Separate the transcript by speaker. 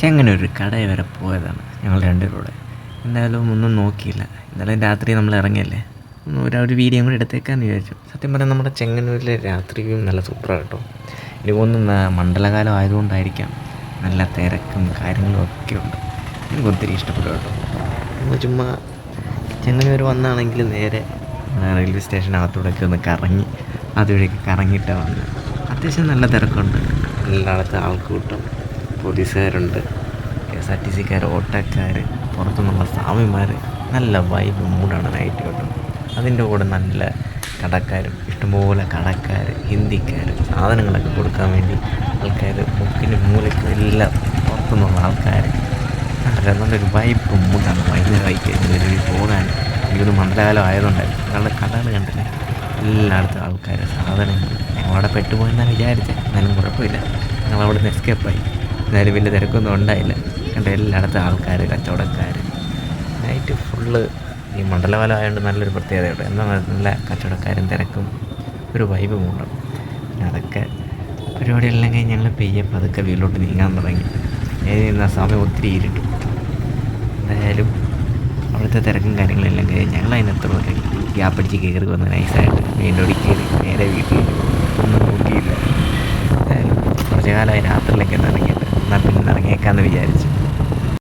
Speaker 1: ചെങ്ങന്നൂർ കടയിൽ വരെ പോയതാണ് ഞങ്ങൾ രണ്ടുപേരുടെ എന്തായാലും ഒന്നും നോക്കിയില്ല. എന്തായാലും രാത്രി നമ്മൾ ഇറങ്ങിയല്ലേ? ഒന്ന് ഒരു ഒരു വീഡിയോ കൂടി എടുത്തേക്കാന്ന് വിചാരിച്ചു. സത്യം പറഞ്ഞാൽ നമ്മുടെ ചെങ്ങന്നൂരിലെ രാത്രി വ്യൂ നല്ല സൂപ്പറാണ് കേട്ടോ. എനിക്ക് തോന്നുന്നു മണ്ഡലകാലം ആയതുകൊണ്ടായിരിക്കാം നല്ല തിരക്കും കാര്യങ്ങളും ഒക്കെ ഉണ്ട്. എനിക്ക് ഒത്തിരി ഇഷ്ടപ്പെട്ടു കേട്ടോ. നമ്മൾ ചുമ്മാ ചെങ്ങന്നൂർ വന്നാണെങ്കിൽ നേരെ റെയിൽവേ സ്റ്റേഷനകത്തൂടെയൊക്കെ ഒന്ന് കറങ്ങി അതുവഴിയൊക്കെ കറങ്ങിയിട്ടാണ് വന്നത് അത്യാവശ്യം നല്ല തിരക്കുണ്ട്. എല്ലായിടത്തും ആൾക്കൂട്ടം. പോലീസുകാരുണ്ട്. കെ എസ് ആർ ടി സിക്കാർ ഓട്ടോക്കാർ പുറത്തുനിന്നുള്ള സ്വാമിമാർ. നല്ല വൈബ് മൂടാണ് നൈറ്റ് കേട്ടോ അതിന്റെ കൂടെ നല്ല കടക്കാരും ഇഷ്ടംപോലെ കടക്കാർ ഹിന്ദിക്കാർ സാധനങ്ങളൊക്കെ കൊടുക്കാൻ വേണ്ടി ആൾക്കാർ മുക്കിന് മൂലയ്ക്കും എല്ലാം പുറത്തുനിന്നുള്ള ആൾക്കാർ. നല്ല നല്ലൊരു വൈബ് മൂടാണ് വൈകുന്നേരമായി കഴിഞ്ഞാൽ ഒരു പോകാൻ. എനിക്കൊരു മണ്ഡലകാലം ആയതുകൊണ്ടായിരുന്നു ഞങ്ങളുടെ കടകൾ കണ്ടില്ലേ എല്ലായിടത്തും ആൾക്കാർ സാധനങ്ങൾ ഞങ്ങളവിടെ പെട്ടുപോയെന്നാണ് വിചാരിച്ചത്. എന്നാലും കുഴപ്പമില്ല. ഞങ്ങളവിടെ നിന്ന് എസ്കേപ്പായി എന്തായാലും വലിയ തിരക്കൊന്നും ഉണ്ടായില്ല. കണ്ട എല്ലായിടത്തും ആൾക്കാർ കച്ചവടക്കാർ നൈറ്റ് ഫുള്ള് ഈ മണ്ഡലവല ആയതുകൊണ്ട് നല്ലൊരു പ്രത്യേകതയുണ്ട്. എന്നാൽ നല്ല കച്ചവടക്കാരും തിരക്കും ഒരു വൈബും ഉണ്ട് പിന്നെ അതൊക്കെ പരിപാടിയെല്ലാം കഴിഞ്ഞ് ഞങ്ങൾ പെയ്യെ പതുക്കെ വീട്ടിലോട്ട് നീങ്ങാൻ തുടങ്ങി. നിന്ന സമയം ഒത്തിരി ഇരുട്ടു. എന്തായാലും അവിടുത്തെ തിരക്കും കാര്യങ്ങളെല്ലാം കഴിഞ്ഞ് ഞങ്ങൾ അതിനകത്തുള്ള ഗ്യാപ്പടിച്ച് കയറി വന്ന് നൈസായിട്ട് വീണ്ടും കയറി നേരെ വീട്ടിൽ ഒന്നും നോക്കിയില്ല എന്തായാലും കുറച്ച് കാലമായി രാത്രിയിലൊക്കെ ഒന്ന് ഇറങ്ങിയിട്ട് എന്നാൽ പിന്നെ ഇറങ്ങിയേക്കാമെന്ന് വിചാരിച്ചു.